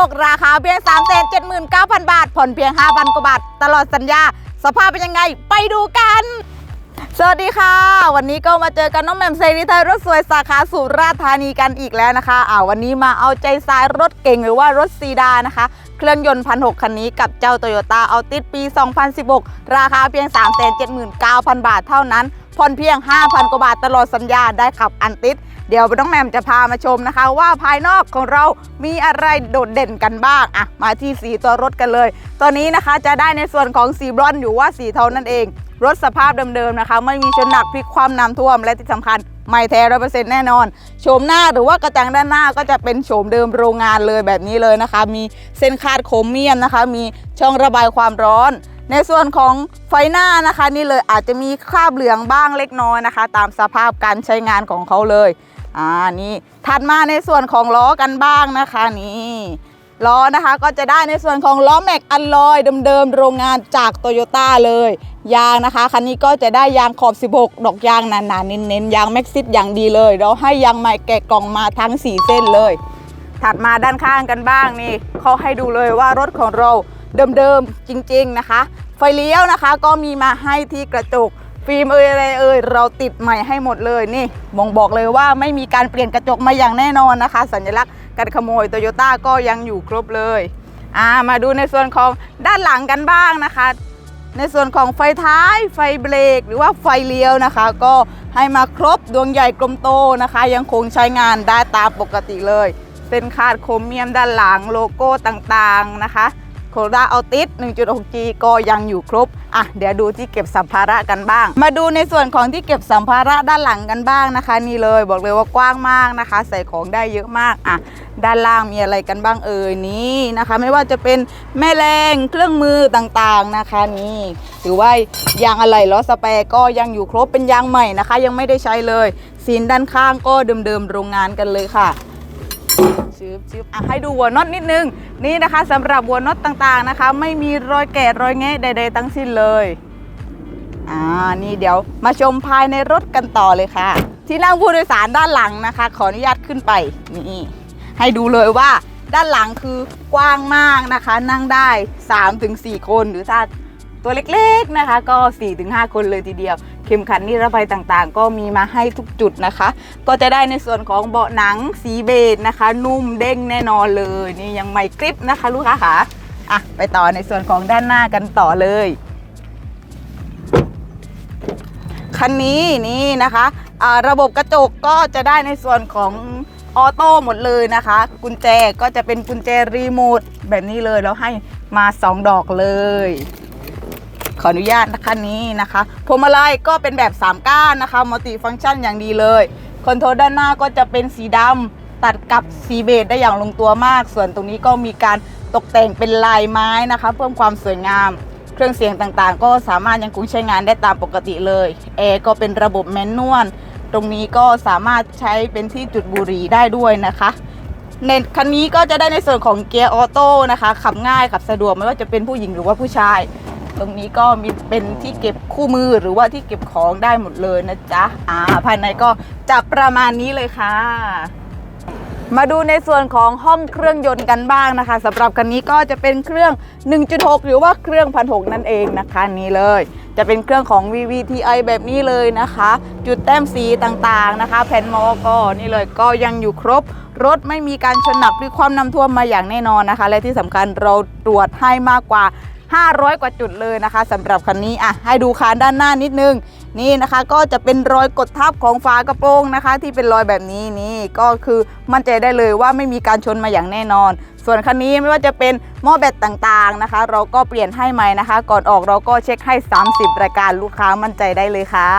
6ราคาเพียง379,000 บาท ผ่อนเพียง 5,000 กว่าบาท ตลอดสัญญา สภาพเป็นยังไง ไปดูกัน สวัสดีค่ะ วันนี้ก็มาเจอกันน้องแหม่มเซรีไทยรถสวยสาขาสุราษฎร์ธานีกันอีกแล้วนะคะอ่าวันนี้มาเอาใจสายรถเก่งหรือว่ารถซีดานนะคะ เครื่องยนต์พันหคันนี้กับเจ้าโตโยต้าเอาติดปี 2016 ราคาเพียง 379,000 บาทเท่านั้น ผ่อนเพียง 5,000 กว่าบาทตลอดสัญญาได้ขับอันติด เดี๋ยวน้องแมมจะพามาชมนะคะ ว่าภายนอกของเรามีอะไรโดดเด่นกันบ้างอะมาที่สีตัวรถกันเลย ตัวนี้นะคะจะได้ในส่วนของสีบรอนอยู่ว่าสีเทานั่นเอง รถสภาพเดิมๆนะคะ ไม่มีชนหนักพลิกความน้ำท่วมและที่สำคัญไม่แท้ร้อยเปอร์เซ็นต์แน่นอน โฉมหน้าหรือว่ากระจังด้านหน้าก็จะเป็นโฉมเดิมโรงงานเลยแบบนี้เลยนะคะ มีเส้นคาดโครเมียมนะคะ มีช่องระบายความร้อน ในส่วนของไฟหน้านะคะ นี่เลยอาจจะมีคราบเหลืองบ้างเล็กน้อยนะคะ ตามสภาพการใช้งานของเขาเลย อ่านี่ถัดมาในส่วนของล้อกันบ้างนะคะนี่ล้อนะคะก็จะได้ในส่วนของล้อแม็กอัลลอยเดิมๆโรงงานจากโตโยต้าเลย ยางนะคะคันนี้ก็จะได้ยางขอบ 16 ดอกยางหนาๆเน้นๆยางแม็กซิสอย่างดีเลยเราให้ยางใหม่แกะกล่องมาทั้ง 4 เส้นเลย ถัดมาด้านข้างกันบ้างนี่เขาให้ดูเลยว่ารถของเราเดิมๆจริง ๆนะคะ ไฟเลี้ยวนะคะก็มีมาให้ที่กระจก ฟิล์มเอ่ยอะไรเอ่ยเราติดใหม่ให้หมดเลยนี่บ่งบอกเลยว่าไม่มีการเปลี่ยนกระจกมาอย่างแน่นอนนะคะ สัญลักษณ์การขโมยโตโยต้าก็ยังอยู่ครบเลยอ่ามาดูในส่วนของด้านหลังกันบ้างนะคะ ในส่วนของไฟท้ายไฟเบรกหรือว่าไฟเลี้ยวนะคะ ก็ให้มาครบดวงใหญ่กลมโตนะคะ ยังคงใช้งานได้ตามปกติเลยเส้นคาดโครเมียมด้านหลังโลโก้ต่างๆนะคะ โคด้าเอาติส 1.6G ก็ยังอยู่ครบ อะ เดี๋ยวดูที่เก็บสัมภาระกันบ้าง มาดูในส่วนของที่เก็บสัมภาระด้านหลังกันบ้างนะคะ นี่เลยบอกเลยว่ากว้างมากนะคะ ใส่ของได้เยอะมาก อะ ด้านล่างมีอะไรกันบ้างเอ่ยนี่นะคะ ไม่ว่าจะเป็นแม่แรงเครื่องมือต่างๆนะคะนี่หรือว่ายางอะไหล่ล้อสแปรก็ยังอยู่ครบเป็นยางใหม่นะคะ ยังไม่ได้ใช้เลยซีนด้านข้างก็เดิมๆโรงงานกันเลยค่ะ ชืบชืบอะให้ดูหัวน็อตนิดนึง นี่นะคะสำหรับหัวน็อตต่างๆนะคะ ไม่มีรอยแกะรอยแงะใด ๆ ทั้งสิ้นเลยอ่านี่เดี๋ยวมาชมภายในรถกันต่อเลยค่ะ ที่นั่งผู้โดยสารด้านหลังนะคะ ขออนุญาตขึ้นไปนี่ให้ดูเลยว่าด้านหลังคือกว้างมากนะคะ นั่งได้ 3-4 คนหรือถ้า ตัวเล็กๆนะคะ ก็ 4-5 คนเลยทีเดียว เข็มขัดนิรภัยต่างๆ ก็มีมาให้ทุกจุดนะคะ ก็จะได้ในส่วนของเบาะหนังสีเบจนะคะ นุ่มเด้งแน่นอนเลยนี่ยังใหม่กริปนะคะ ลูกค้าค่ะอะไปต่อในส่วนของด้านหน้ากันต่อเลยคันนี้นี่นะคะระบบกระจกก็จะได้ในส่วนของออโต้หมดเลยนะคะ กุญแจก็จะเป็นกุญแจรีโมทแบบนี้เลยแล้วให้มา 2 ดอกเลย ขออนุญาตนะคะนี้นะคะพวงมาลัยก็เป็นแบบ3ก้านนะคะมัลติฟังก์ชันอย่างดีเลยคอนโทรลด้านหน้าก็จะเป็นสีดำตัดกับสีเบจได้อย่างลงตัวมาก ส่วนตรงนี้ก็มีการตกแต่งเป็นลายไม้นะคะ เพิ่มความสวยงาม เครื่องเสียงต่างๆ ก็สามารถยังคงใช้งานได้ตามปกติเลยแอร์ก็เป็นระบบแมนนวลตรงนี้ก็สามารถใช้เป็นที่จุดบุหรี่ได้ด้วยนะคะในคันนี้ก็จะได้ในส่วนของเกียร์ออโต้นะคะ ขับง่ายขับสะดวกไม่ว่าจะเป็นผู้หญิงหรือว่าผู้ชาย ตรงนี้ก็มีเป็นที่เก็บคู่มือหรือว่าที่เก็บของได้หมดเลยนะจ๊ะอ่าภายในก็จะประมาณนี้เลยค่ะ มาดูในส่วนของห้องเครื่องยนต์กันบ้างนะคะสำหรับคันนี้ก็จะเป็นเครื่อง 1.6 หรือว่าเครื่องพันหนั่นเองนะคะนี่เลยจะเป็นเครื่องของ VVTi แบบนี้เลยนะคะ จุดแต้มสีต่างๆนะคะ แผ่นมอก็นี่เลยก็ยังอยู่ครบ รถไม่มีการชนหนักหรือความน้ำท่วมมาอย่างแน่นอนนะคะ และที่สำคัญเราตรวจให้มากกว่า 500 กว่าจุดเลยนะคะสำหรับคันนี้อะให้ดูคานด้านหน้านิดนึงนี่นะคะก็จะเป็นรอยกดทับของฝากระโปรงนะคะ ที่เป็นรอยแบบนี้นี่ก็คือมั่นใจได้เลยว่าไม่มีการชนมาอย่างแน่นอน ส่วนคันนี้ไม่ว่าจะเป็นหม้อแบตต่างๆนะคะ เราก็เปลี่ยนให้ใหม่นะคะ ก่อนออกเราก็เช็คให้ 30 รายการลูกค้ามั่นใจได้เลยค่ะ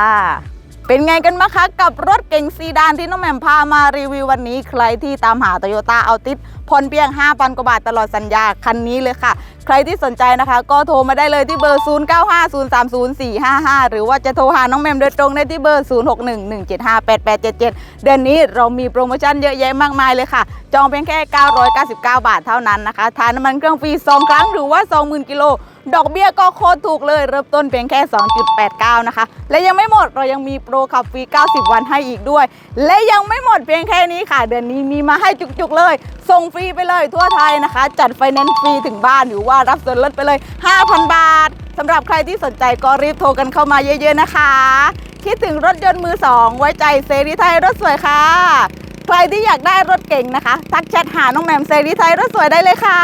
เป็นไงกันบ้างคะ กับรถเก๋งซีดานที่น้องแหม่มพามารีวิววันนี้ใครที่ตามหา Toyota a l t i s ผ่อนเพียง 5,000 กว่าบาทตลอดสัญญาคันนี้เลยค่ะ ใครที่สนใจนะคะ ก็โทรมาได้เลยที่เบอร์ 0950300455 หรือว่าจะโทรหาน้องแมมโดยตรงได้ที่เบอร์ 0611758877 เดือนนี้เรามีโปรโมชั่นเยอะแยะมากมายเลยค่ะ จองเพียงแค่ 999 บาทเท่านั้นนะคะทานน้ำมันเครื่องฟรี 2 ครั้งหรือว่า 20,000 กิโลดอกเบี้ยก็โคตรถูกเลย เริ่มต้นเพียงแค่ 2.89 นะคะ และยังไม่หมดเรายังมีโปรขับฟรี 90 วันให้อีกด้วย และยังไม่หมดเพียงแค่นี้ค่ะ เดือนนี้มีมาให้จุกๆเลยส่งฟรีไปเลยทั่วไทยนะคะ จัดไฟแนนซ์ฟรีถึงบ้านหรือว่ารับส่วนลดไปเลย 5,000 บาทสำหรับใครที่สนใจก็รีบโทรกันเข้ามาเยอะ ๆนะคะ คิดถึงรถยนต์มือสองไว้ใจเซรีไทยรถสวยค่ะ ใครที่อยากได้รถเก่งนะคะ ทักแชทหาน้องแหม่มเซรีไทยรถสวยได้เลยค่ะ